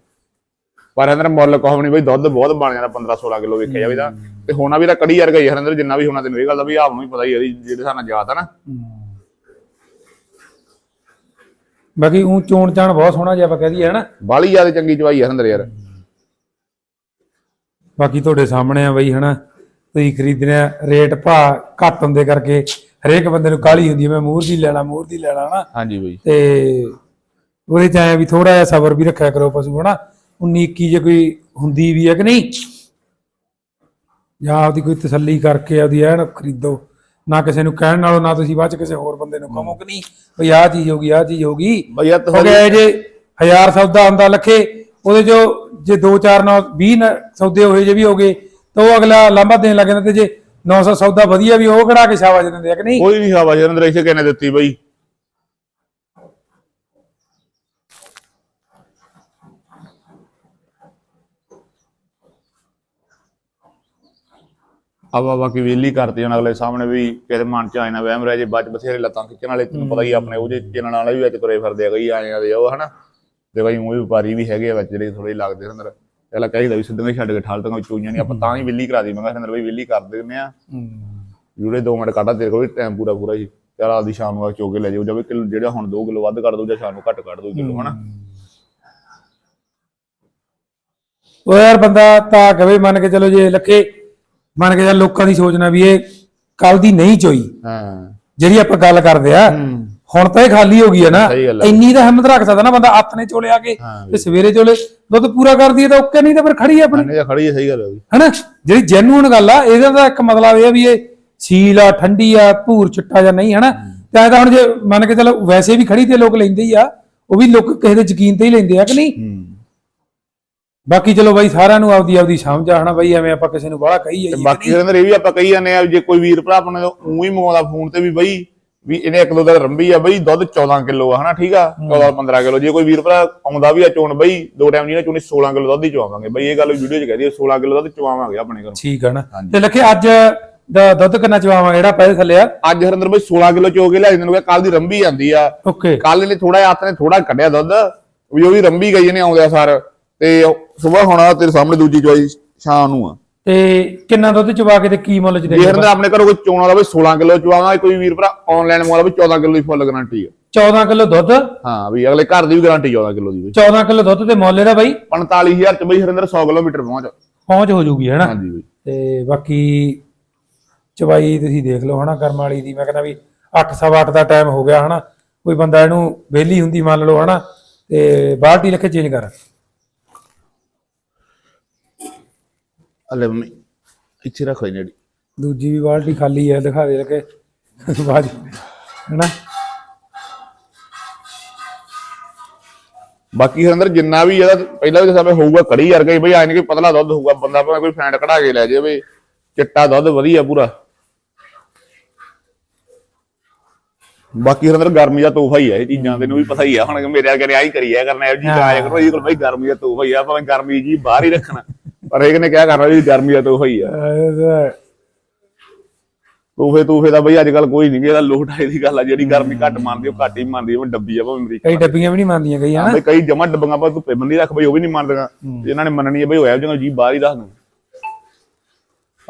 ਪਰ ਅੰਦਰ ਮੁੱਲ ਕੋਹ ਨਹੀਂ ਬਈ ਦੁੱਧ ਬਹੁਤ ਬਣ ਜਾਂਦਾ 15 16 ਕਿਲੋ ਵੇਖਿਆ ਜਾਵੇ ਤਾਂ। ਤੇ ਹੋਣਾ ਵੀ ਤਾਂ ਕੜੀ ਵਰਗਾ ਹੀ ਹਰਿੰਦਰ ਜਿੰਨਾ ਵੀ ਹੋਣਾ ਤੈਨੂੰ ਇਹ ਗੱਲ ਦਾ ਵੀ ਆਪ ਨੂੰ ਵੀ ਪਤਾ ਹੀ ਹੈ ਇਹਦੀ ਜਿਹੜੇ ਨਾਲ ਜਾਤ ਆ ਨਾ। ਬਾਕੀ ਉਹ ਚੋਣ ਚਾਣ ਬਹੁਤ ਸੋਹਣਾ ਜਿਹਾ ਆਪਾਂ ਕਹਿ ਦਈਏ ਹਨਾ ਬਾਲੀ ਜ਼ਿਆਦਾ ਚੰਗੀ ਚਵਾਈ ਆ ਹਰਿੰਦਰ ਯਾਰ। ਬਾਕੀ ਤੁਹਾਡੇ ਸਾਹਮਣੇ ਆ ਬਈ ਹਨਾ? ਤੁਸੀਂ ਖਰੀਦਣੇ ਆ ਰੇਟ ਭਾ ਘੱਟ ਹੁੰਦੇ ਕਰਕੇ ਹਰੇਕ ਬੰਦੇ ਨੂੰ ਕਾਹਲੀ ਹੁੰਦੀ ਹੈ ਮੈਂ ਮੂਰ ਦੀ ਲੈਣਾ ਮੂਰ ਦੀ ਲੈਣਾ ਹਨਾ? ਹਾਂਜੀ ਬਈ। ਤੇ ਉਹਦੇ ਚ ਆਇਆ ਵੀ ਥੋੜਾ ਜਿਹਾ ਸਬਰ ਵੀ ਰੱਖਿਆ ਕਰੋ ਪਸ਼ੂ ਹਨਾ? 19 21 ਜੇ ਕੋਈ ਹੁੰਦੀ ਵੀ ਹੈ ਕਿ ਨਹੀਂ? ਜਾਂ ਆਪਦੀ ਕੋਈ ਤਸੱਲੀ ਕਰਕੇ ਆਪਦੀ ਐਨ ਖਰੀਦੋ। ਨਾ ਕਿਸੇ ਨੂੰ ਕਹਿਣ ਨਾਲੋਂ ਨਾ ਤੁਸੀਂ ਬਾਅਦ ਚ ਕਿਸੇ ਹੋਰ ਬੰਦੇ ਨੂੰ ਕਹੋ ਕਿ ਨਹੀਂ ਬਈ ਆਹ ਚੀਜ਼ ਹੋਗੀ ਆਹ ਚੀਜ਼ ਹੋਗੀ ਬਈ ਯਾਰ ਹੋ ਤਸੱਲੀ ਗਿਆ ਜੇ ਹਜ਼ਾਰ ਸੌਦਾ ਹੁੰਦਾ ਲੱਖੇ ਉਹਦੇ ਜੋ ਜੇ 2 4 ਨਾਲ 20 ਸੌਦੇ ਹੋਏ ਜੇ ਵੀ ਹੋਗੇ ਤਾਂ ਉਹ ਅਗਲਾ ਲਾਂਭਾ ਦੇਣ ਲੱਗ ਜਾਂਦਾ ਤੇ ਜੇ 900 ਸੌਦਾ ਵਧੀਆ ਵੀ, ਉਹ ਕਢਾ ਕੇ ਸ਼ਾਬਾਸ਼ ਦਿੰਦੇ ਆ ਕਿ ਨਹੀਂ? ਕੋਈ ਨਹੀਂ ਹਵਾ ਹਰਿੰਦਰ ਇਸੇ ਕਿਨੇ ਦਿੱਤੀ ਬਈ? ਆਵਾ ਬਾਕੀ ਵੇਲੀ ਕਰਤੀ ਹੁਣ ਅਗਲੇ ਸਾਹਮਣੇ ਵੀ ਕਿਤੇ ਮਨ ਚ ਆਏ ਨਾ ਵਹਿਮ ਰਹਿ ਜੇ, ਬਾਅਦ ਬਥੇਰੇ ਲੱਤਾਂ ਖਿੱਚਣ ਵਾਲੇ, ਤੈਨੂੰ ਪਤਾ ਹੀ ਆਪਣੇ ਉਹ ਜੇ ਵਾਲੇ ਵੀ ਵਿੱਚ ਤੁਰੇ ਫਿਰਦੇ ਆ, ਕਈ ਆਏ ਦੇ ਉਹ, ਹਨਾ? ਤੇ ਕਈ ਉਹ ਵਪਾਰੀ ਵੀ ਹੈਗੇ ਆ ਵਿੱਚ ਜਿਹੜੇ ਥੋੜੇ ਲੱਗਦੇ ਹੁੰਦੇ ਚੱਲ ਕਹੀਦਾ ਵੀ ਸਿੱਧੀਆਂ ਹੀ ਛੱਡ ਕੇ ਠਾਲ ਤਾਂ ਚੂਈਆਂ ਨਹੀਂ ਆਪਾਂ ਤਾਂ ਹੀ ਵਿਲੀ ਕਰਾ ਦੀ ਮੈਂ ਕਿਹਾ ਸਿੰਦਰ ਬਈ ਵਿਲੀ ਕਰ ਦਿੰਦੇ ਆ ਜੁੜੇ 2 ਮਿੰਟ ਕੱਢਾ ਤੇਰੇ ਕੋਲ ਵੀ ਟਾਈਮ ਪੂਰਾ ਪੂਰਾ ਜੀ। ਚਲ ਆਪਦੀ ਸ਼ਾਮ ਨੂੰ ਆ ਕੇ ਚੋ ਕੇ ਲੈ ਜਾਓ ਜਾਂ ਵੀ ਕਿਲੋ ਜਿਹੜਾ ਹੁਣ 2 ਕਿਲੋ ਵੱਧ ਕੱਢ ਦੋ ਜਾਂ ਸ਼ਾਮ ਨੂੰ ਘੱਟ ਕੱਢ ਦੋ ਕਿਲੋ ਹਨਾ। ਉਹ ਯਾਰ ਬੰਦਾ ਤਾਂ ਕਵੇ ਮੰਨ ਕੇ ਚਲੋ ਜੇ ਲੱਖੇ ਮੰਨ ਕੇ ਚੱਲ ਲੋਕਾਂ ਦੀ ਸੋਚਣਾ ਵੀ ਇਹ ਕੱਲ ਦੀ ਨਹੀਂ ਚੋਈ। ਹਾਂ। ਜਿਹੜੀ ਆਪਾਂ ਗੱਲ ਕਰਦੇ ਆ ਹੁਣ ਤਾਂ ਇਹ ਖਾਲੀ ਹੋ ਗਈ ਹੈ ਨਾ ਸਹੀ ਗੱਲ ਹੈ। ਇੰਨੀ ਤਾਂ ਹਿੰਮਤ ਰੱਖ ਸਕਦਾ ਨਾ ਬੰਦਾ ਹੱਥ ਨੇ ਚੋਲੇ ਆ ਕੇ ਹਾਂ ਤੇ ਸਵੇਰੇ ਚੋਲੇ ਦੁੱਧ ਪੂਰਾ ਕਰਦੀ ਹੈ ਤਾਂ ਓਕੇ ਨਹੀਂ ਤਾਂ ਫਿਰ ਖੜੀ ਹੈ ਆਪਣੀ। ਜਾਂ ਖੜੀ ਹੈ ਸਹੀ ਗੱਲ ਹੈ ਵੀ ਹਨਾ? ਜਿਹੜੀ ਜੈਨੂਇਨ ਗੱਲ ਆ ਇਹਦਾ ਤਾਂ ਇੱਕ ਮਤਲਬ ਇਹ ਆ ਵੀ ਇਹ ਸੀਲ ਆ ਠੰਡੀ ਆ ਭੂਰ ਚਿੱਟਾ ਜਾਂ ਨਹੀਂ ਹਨਾ? ਤੇ ਐਂ ਤਾਂ ਹੁਣ ਜੇ ਮੰਨ ਕੇ ਚਲੋ ਵੈਸੇ ਵੀ ਖੜੀ ਤੇ ਲੋਕ ਲੈਂਦੇ ਹੀ ਆ ਉਹ ਵੀ ਲੋਕ ਕਿਸੇ ਦੇ ਯਕੀਨ ਤੇ ਹੀ ਲੈਂਦੇ ਆ ਕਿ ਨਹੀਂ? ਹੂੰ। ਬਾਕੀ ਚਲੋ ਬਾਈ ਸਾਰਿਆਂ ਨੂੰ ਆਪਦੀ ਆਪਦੀ ਸਮਝ ਆ ਹਨਾ ਬਾਈ ਐਵੇਂ ਆਪਾਂ ਕਿਸੇ ਨੂੰ ਬਾਹਲਾ ਕਹੀ ਜਾਈਏ ਬਾਕੀ ਕਹਿੰਦੇ ਇਹ ਵੀ ਆਪਾਂ ਕਹੀ ਜਾਂਦੇ ਆ ਜੇ ਕੋਈ ਵੀਰ ਭਰਾ ਆਪਣੇ ਉਹ ਹੀ ਮੰਗਵਾਉਂਦਾ ਫੋਨ ਤੇ ਵੀ ਬਈ ਵੀ ਇਹਨੇ ਇੱਕ ਦੋ ਦਿਨ ਰੰਬੀ ਆ ਬਈ ਦੁੱਧ 14 ਕਿਲੋ ਆ ਹਨਾ ਠੀਕ ਆ? 14 15 ਕਿਲੋ। ਜੇ ਕੋਈ ਵੀਰ ਭਰਾ ਆਉਂਦਾ ਵੀ ਆ ਚੋਣ ਬਈ ਦੋ ਟਾਈਮ ਜਿਹਨੇ ਚੋਣੀ 16 ਕਿਲੋ ਦੁੱਧ ਹੀ ਚਵਾਵਾਂਗੇ ਬਈ ਇਹ ਗੱਲ ਵੀਡੀਓ 'ਚ ਕਹਦੀ 16 ਕਿਲੋ ਦੁੱਧ ਚਵਾਵਾਂਗੇ ਆਪਣੇ ਘਰੋਂ। ਠੀਕ ਆ ਨਾ। ਤੇ ਲੱਖੇ ਅੱਜ ਦਾ ਦੁੱਧ ਕਿੰਨਾ ਚਵਾਵਾਂ ਜਿਹੜਾ ਪਹਿਲੇ ਥੱਲੇ ਆ। ਅੱਜ ਹਰਿੰਦਰ ਬਈ 16 ਕਿਲੋ ਚੋ ਕੇ ਲਿਆ ਜਿੰਨੂੰ ਕੱਲ ਦੀ ਰੰਬੀ ਆਂਦੀ ਆ। ਓਕੇ। ਕੱਲ ਇਹਨੇ ਥੋੜਾ ਹੱਥ ਨੇ ਥੋੜਾ ਕੱਢਿਆ ਦੁੱਧ ਵੀ ਉਹ ਵੀ ਰੰਬੀ ਗਈ ਇਹਨੇ ਆਉਂਦਿਆ ਸਾਰ। ਤੇ ਸਵੇਰ ਹੁਣ ਤੇਰੇ ਸਾਹਮਣੇ ਦੂਜੀ ਚੋਈ ਸ਼ਾਮ ਨੂੰ ਆ। ਤੇ ਕਿੰਨਾ ਦੁੱਧ ਚਵਾ ਕੇ ਤੇ ਕੀ ਮੁੱਲ ਚ ਦੇ ਜੇ ਹਰਿੰਦਰ ਆਪਣੇ ਘਰੋਂ ਕੋਈ ਚੋਣ ਵਾਲਾ ਬਈ 16 ਕਿਲੋ ਚਵਾਵਾਂਗੇ ਕੋਈ ਵੀਰ ਭਰਾ ਆਨਲਾਈਨ ਮੰਗਵਾਉਂਦਾ ਵੀ 14 ਕਿਲੋ ਦੀ ਫੁੱਲ ਗਾਰੰਟੀ ਆ। 14 ਕਿਲੋ ਦੁੱਧ? ਹਾਂ ਵੀ ਅਗਲੇ ਘਰ ਦੀ ਵੀ ਗਾਰੰਟੀ 14 ਕਿਲੋ ਦੀ ਬਈ। 14 ਕਿਲੋ ਦੁੱਧ ਤੇ ਮੁੱਲ ਇਹਦਾ ਬਾਈ? 45000 ਚ ਬਈ ਹਰਿੰਦਰ 100 ਕਿਲੋਮੀਟਰ ਪਹੁੰਚ। ਪਹੁੰਚ ਹੋ ਜੂਗੀ ਹੈਨਾ ਹਾਂਜੀ ਬਈ। ਤੇ ਬਾਕੀ ਚਵਾਈ ਤੁਸੀਂ ਦੇਖ ਲਓ ਹਨਾ ਕਰਮ ਵਾਲੀ ਦੀ। ਮੈਂ ਕਹਿੰਦਾ ਵੀ 8 ਸਵਾ 8 ਦਾ ਟਾਈਮ ਹੋ ਗਿਆ ਹਨਾ ਕੋਈ ਬੰਦਾ ਇਹਨੂੰ ਵਿਹਲੀ ਹੁੰਦੀ ਮੰਨ ਲਓ ਹਨਾ ਤੇ ਬਾਲਟੀ ਲਿਖੇ ਚੇਂਜ ਕਰ। ਹਲੇ ਮੰਮੀ ਇੱਥੇ ਰੱਖ ਲੈ ਨੇੜੀ ਦੂਜੀ ਵੀ ਬਾਲਟੀ ਖਾਲੀ ਹੈ ਦਿਖਾ ਦੇ ਲਕੇ ਬਾਜ ਹਨਾ? ਬਾਕੀ ਹਰਿੰਦਰ ਜਿੰਨਾ ਵੀ ਇਹਦਾ ਪਹਿਲਾਂ ਵੀ ਦੱਸਿਆ ਹੋਊਗਾ ਕੜੀ ਵਰਗਾ ਹੀ ਬਈ ਆਏ ਨਹੀਂ ਕੋਈ ਪਤਲਾ ਦੁੱਧ ਹੋਊਗਾ ਬੰਦਾ ਭਾਵੇਂ ਕੋਈ ਫੈਂਟ ਕਢਾ ਕੇ ਲੈ ਜਾਵੇ ਚਿੱਟਾ ਦੁੱਧ ਵਧੀਆ ਪੂਰਾ। ਬਾਕੀ ਹਰਿੰਦਰ ਗਰਮੀ ਦਾ ਤੋਹਫਾ ਹੀ ਹੈ ਇਹ ਚੀਜ਼ਾਂ ਤੈਨੂੰ ਵੀ ਪਤਾ ਹੀ ਆ ਹੁਣ ਮੇਰੇ ਵਰਗੇ ਨੇ ਆਹੀ ਕਰੀ ਹੈ ਕਰਨਾ ਇਹ ਜੀ ਆਇਆ ਕਰੋ ਇਹ ਕੋਲ ਬਈ ਗਰਮੀ ਦਾ ਤੋਹਫਾ ਹੀ ਆ ਭਾਵੇਂ ਗਰਮੀ ਜੀ ਬਾਹਰ ਹੀ ਰੱਖਣਾ। ਪਰ ਇਹ ਨੇ ਕਿਹਾ ਕਰਨਾ ਵੀ ਗਰਮੀ ਦਾ ਤੋਹਫਾ ਹੀ ਆ ਤੋਹਫੇ ਤੋਹਫੇ ਦਾ ਬਈ ਅੱਜ ਕੱਲ ਕੋਈ ਨਹੀਂ ਇਹਦਾ ਲੋਟ ਆਏ ਦੀ ਗੱਲ ਆ ਜਿਹੜੀ ਗਰਮੀ ਘੱਟ ਮੰਨਦੀ ਉਹ ਘੱਟ ਹੀ ਮੰਨਦੀ ਉਹ ਡੱਬੀ ਆ ਭਾਵੇਂ ਅਮਰੀਕਾ ਕਈ ਡੱਬੀਆਂ ਵੀ ਨਹੀਂ ਮੰਨਦੀਆਂ ਕਈ ਹਨਾ ਬਈ ਕਈ ਜਮਾ ਡੱਬੀਆਂ ਪਰ ਧੁੱਪੇ ਬੰਦੀ ਰੱਖ ਬਈ ਉਹ ਵੀ ਨਹੀਂ ਮੰਨਦੀਆਂ। ਇਹਨਾਂ ਨੇ ਮੰਨਣੀ ਹੈ ਬਈ ਹੋਇਆ ਜਦੋਂ ਜੀ ਬਾਹਰ ਹੀ ਰੱਖ ਦੋ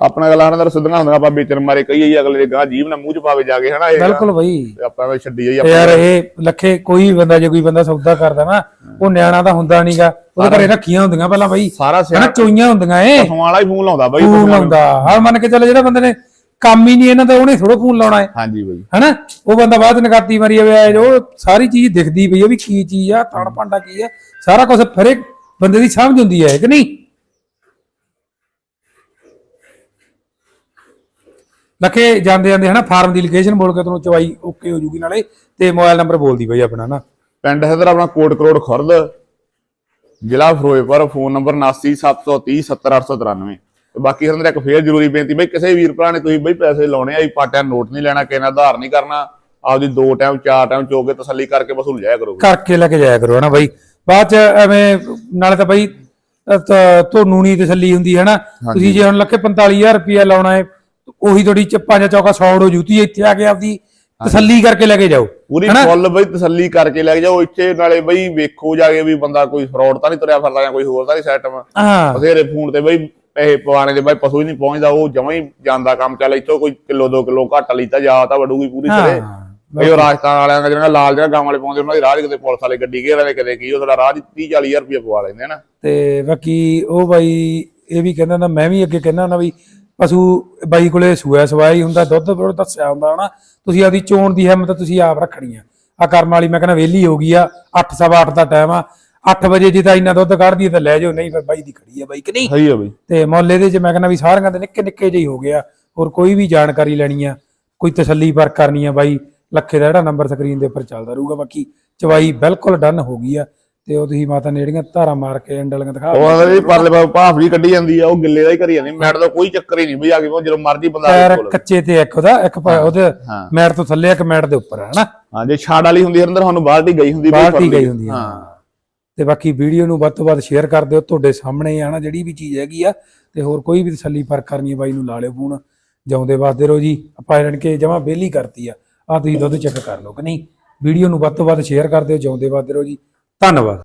ਆਪਣਾ ਗੱਲਾਂ ਨਾਲ ਸਿੱਧੀਆਂ ਹੁੰਦੀਆਂ ਆਪਾਂ ਵੇਚਣ ਮਾਰੇ ਕਈ ਆਈ ਅਗਲੇ ਦੇ ਗਾਂ ਜੀਵ ਨਾ ਮੂੰਹ ਚ ਪਾਵੇ ਜਾ ਕੇ ਹਨਾ ਇਹ ਬਿਲਕੁਲ ਬਈ। ਆਪਾਂ ਐਵੇਂ ਛੱਡੀ ਜਾਈ ਯਾਰ ਇਹ ਲੱਖੇ ਕੋਈ ਵੀ ਬੰਦਾ ਜੇ ਕੋਈ ਬੰਦਾ ਸੌਦਾ ਕਰਦਾ ਨਾ ਉਹ ਨਿਆਣਾ ਤਾਂ ਹੁੰਦਾ ਨਹੀਂਗਾ। ਉਹਦੇ ਘਰੇ ਰੱਖੀਆਂ ਹੁੰਦੀਆਂ ਪਹਿਲਾਂ ਬਈ। ਸਾਰਾ ਸਿਆਣਾ ਚੋਈਆਂ ਹੁੰਦੀਆਂ ਏ ਵਾਲਾ ਹੀ ਫੋਨ ਲਾਉਂਦਾ ਬਈ ਫੋਨ ਲਾਉਂਦਾ ਹਾਂ ਮੰਨ ਕੇ ਚੱਲ ਜਿਹੜਾ ਬੰਦੇ ਨੇ ਕੰਮ ਹੀ ਨਹੀਂ ਇਹਨਾਂ ਦਾ ਉਹਨੇ ਥੋੜਾ ਫੋਨ ਲਾਉਣਾ ਹੈ। ਹਾਂਜੀ ਬਈ। ਹਨਾ ਉਹ ਬੰਦਾ ਬਾਅਦ ਨਗਾਤੀ ਮਾਰੀ ਜਾਵੇ ਜੋ ਸਾਰੀ ਚੀਜ਼ ਦਿਖਦੀ ਪਈ ਆ ਵੀ ਕੀ ਚੀਜ਼ ਆ ਤਣ ਭਾਂਡਾ ਕੀ ਆ। ਸਾਰਾ ਕੁਝ ਫਰੇ ਬੰਦੇ ਦੀ ਸਮਝ ਹੁੰਦੀ ਹੈ ਕਿ ਨਹੀਂ? ਲਖੇ ਜਾਂਦੇ ਜਾਂਦੇ ਹਨਾ ਫਾਰਮ ਦੀ ਲੋਕੇਸ਼ਨ ਬੋਲ ਕੇ ਤੁਹਾਨੂੰ ਚਵਾਈ ਓਕੇ ਹੋ ਜੂਗੀ ਨਾਲੇ ਤੇ ਮੋਬਾਈਲ ਨੰਬਰ ਬੋਲਦੀ ਬਈ ਆਪਣਾ ਨਾ। ਪਿੰਡ ਹੈਦਰ ਆਪਣਾ ਕੋਟ ਕਰੋੜ ਖੁਰਦ ਜ਼ਿਲ੍ਹਾ ਫਿਰੋਜ਼ਪੁਰ ਫੋਨ ਨੰਬਰ 7973070893 ਤੇ ਬਾਕੀ ਹਰਿੰਦਰ ਇੱਕ ਫੇਰ ਜ਼ਰੂਰੀ ਬੇਨਤੀ ਬਈ ਕਿਸੇ ਵੀਰ ਭਰਾ ਨੇ ਤੁਸੀਂ ਬਈ ਪੈਸੇ ਲਾਉਣੇ ਆ ਪਾਟਿਆ ਨੋਟ ਨਹੀਂ ਲੈਣਾ ਕਿਸੇ ਨਾਲ ਆਧਾਰ ਨਹੀਂ ਕਰਨਾ ਆਪਦੀ ਦੋ ਟਾਈਮ ਚਾਰ ਟਾਈਮ ਚੋ ਕੇ ਤਸੱਲੀ ਕਰਕੇ ਵਸੂਲ ਜਾਇਆ ਕਰੋ ਕਰਕੇ ਲੈ ਕੇ ਜਾਇਆ ਕਰੋ ਹਨਾ ਬਾਈ। ਬਾਅਦ ਚ ਐਵੇਂ ਨਾਲੇ ਤਾਂ ਬਾਈ ਤੁਹਾਨੂੰ ਨਹੀਂ ਤਸੱਲੀ ਹੁੰਦੀ ਹੈ ਨਾ ਤੁਸੀਂ ਜੇ ਹੁਣ ਲੱਖੇ 45000 ਰੁਪਇਆ ਲਾਉਣਾ ਹੈ ਉਹੀ ਤੁਹਾਡੀ ਚ ਪੰਜ ਚੌਕਾ 100 ਹੋ ਜੂਤੀ ਇੱਥੇ ਆ ਕੇ ਆਪਦੀ ਤਸੱਲੀ ਕਰਕੇ ਲੈ ਕੇ ਜਾਓ ਪੂਰੀ ਫੁੱਲ ਬਈ ਤਸੱਲੀ ਕਰਕੇ ਲੈ ਕੇ ਜਾਓ ਇੱਥੇ ਨਾਲੇ ਬਈ ਵੇਖੋ ਜਾ ਕੇ ਵੀ ਬੰਦਾ ਕੋਈ ਫਰਾਡ ਤਾਂ ਨਹੀਂ ਤੁਰਿਆ ਫਿਰਦਾ ਜਾਂ ਕੋਈ ਹੋਰ ਤਾਂ ਨਹੀਂ ਸਿਸਟਮ ਹਾਂ। ਬਥੇਰੇ ਫੋਨ ਤੇ ਬਈ ਪੈਸੇ ਪਵਾਣੇ ਦੇ ਬਈ ਪਸ਼ੂ ਹੀ ਨਹੀਂ ਪਹੁੰਚਦਾ ਉਹ ਜਮਾਂ ਹੀ ਜਾਂਦਾ ਕੰਮ ਚੱਲ ਇੱਥੋਂ ਕੋਈ ਕਿਲੋ 2 ਕਿਲੋ ਘੱਟ ਲੀਤਾ ਜਾ ਤਾਂ ਵੜੂਗੀ ਪੂਰੀ ਹਾਂ ਬਈ ਉਹ ਰਾਜਸਥਾਨ ਵਾਲਿਆਂ ਦਾ ਜਿਹੜਾ ਲਾਲ ਜਿਹੜਾ ਗਾਂ ਵਾਲੇ ਪਾਉਂਦੇ ਉਹਨਾਂ ਦੀ ਰਾਜ ਕਿਤੇ ਪੁਲਿਸ ਵਾਲੇ ਗੱਡੀ ਘੇਰਾਂ ਦੇ ਕਿਤੇ ਕੀ ਉਹ ਸਾਡਾ ਰਾਜ 30 40000 ਰੁਪਏ ਪਵਾ ਲੈਂਦੇ ਹਨ? ਤੇ ਬਾਕੀ ਉਹ ਬਾਈ ਇਹ ਵੀ ਕਹਿੰਦਾ ਨਾ ਮੈਂ ਵੀ ਅੱਗੇ ਕਹਿੰਦਾ ਨਾ ਵੀ ਪਸ਼ੂ ਬਾਈ ਕੋਲੇ ਸੂਆ ਸਵਾਈ ਹੁੰਦਾ ਦੁੱਧ ਉਹ ਦੱਸਿਆ ਹੁੰਦਾ ਹਨਾ। ਤੁਸੀਂ ਆਪਦੀ ਚੋਣ ਦੀ ਹਿੰਮਤ ਤੁਸੀਂ ਆਪ ਰੱਖਣੀ ਆ। ਆ ਕਰਮ ਵਾਲੀ ਮੈਂ ਕਹਿੰਦਾ ਵਿਹਲੀ ਹੋ ਗਈ ਆ 8 ਸਵਾ 8 ਦਾ ਟਾਈਮ ਆ। 8 ਵਜੇ ਜੇ ਤਾਂ ਇੰਨਾ ਦੁੱਧ ਕੱਢਦੀ ਤਾਂ ਲੈ ਜਾਓ ਨਹੀਂ ਫਿਰ ਬਾਈ ਦੀ ਖੜੀ ਆ ਬਾਈ ਕਿ ਨਹੀਂ? ਸਹੀ ਆ ਬਈ। ਤੇ ਮੁੱਲ ਇਹਦੇ ਚ ਮੈਂ ਕਹਿੰਦਾ ਵੀ ਸਾਰਿਆਂ ਦੇ ਨਿੱਕੇ ਨਿੱਕੇ ਜਿਹੇ ਹੀ ਹੋ ਗਿਆ ਹੋਰ ਕੋਈ ਵੀ ਜਾਣਕਾਰੀ ਲੈਣੀ ਆ ਕੋਈ ਤਸੱਲੀ ਪਰ ਕਰਨੀ ਆ ਬਾਈ। ਲੱਖੇ ਦਾ ਜਿਹੜਾ ਨੰਬਰ ਸਕਰੀਨ ਦੇ ਉੱਪਰ ਚੱਲਦਾ ਰਹੂਗਾ ਬਾਕੀ। ਚਵਾਈ ਬਿਲਕੁਲ ਡਨ ਹੋ ਗਈ ਆ। ਤੇ ਉਹ ਤੁਸੀਂ ਮਾਤਾ ਨੇੜੀਆਂ ਧਾਰਾ ਮਾਰ ਕੇ ਐਂਡਲੀਆਂ ਦਿਖਾ ਉਹ ਆਂਦਾ ਵੀ ਪਰਲੇ ਪਾਸੇ ਭਾਫ ਵੀ ਕੱਢੀ ਜਾਂਦੀ ਆ ਉਹ ਗਿੱਲੇ ਦਾ ਹੀ ਕਰੀ ਜਾਂਦੀ ਮੈਟ ਦਾ ਕੋਈ ਚੱਕਰ ਹੀ ਨਹੀਂ ਬਈ ਆ ਕੇ ਜਦੋਂ ਮਰਜ਼ੀ ਬੰਦਾ ਆ ਪੈਰ। ਕੱਚੇ ਤੇ ਇੱਕ ਉਹਦਾ ਇੱਕ ਪ- ਉਹਦੇ ਹਾਂ। ਮੈਟ ਤੋਂ ਥੱਲੇ ਇੱਕ ਮੈਟ ਦੇ ਉੱਪਰ ਹੈ ਹਨਾ ਹਾਂ ਜੇ ਛਾੜ ਵਾਲੀ ਹੁੰਦੀ ਹਰਿੰਦਰ ਸਾਨੂੰ ਬਾਲਟੀ ਗਈ ਹੁੰਦੀ ਬਾਲਟੀ। ਗਈ ਹੁੰਦੀ ਆ ਤੇ ਬਾਕੀ ਵੀਡੀਓ ਨੂੰ ਵੱਧ ਤੋਂ ਵੱਧ ਸ਼ੇਅਰ ਕਰ ਦਿਓ ਤੁਹਾਡੇ ਸਾਹਮਣੇ ਆ ਨਾ ਜਿਹੜੀ ਵੀ ਚੀਜ਼ ਹੈਗੀ ਆ ਤੇ ਹੋਰ ਕੋਈ ਵੀ ਤਸੱਲੀ ਪਰ ਕਰਨੀ ਹੈ ਬਾਈ ਨੂੰ ਲਾ ਲਿਓ ਫੋਨ ਜਾਉਂਦੇ ਵਾਸਦੇ ਰਹੋ ਜੀ ਆਪਾਂ ਇਹਨਾਂ ਕੇ ਜਮਾ ਬੇਲੀ ਕਰਤੀ ਆ ਆ ਤੁਸੀਂ ਦੁੱਧ ਚੈੱਕ ਕਰ ਲਓ ਕਿ ਨਹੀਂ ਵੀਡੀਓ ਨੂੰ ਵੱਧ ਤੋਂ ਵੱਧ ਸ਼ੇਅਰ ਕਰ ਦਿਓ ਜਾਉਂਦੇ ਵਾਸਦੇ ਰਹੋ ਜੀ ਧੰਨਵਾਦ।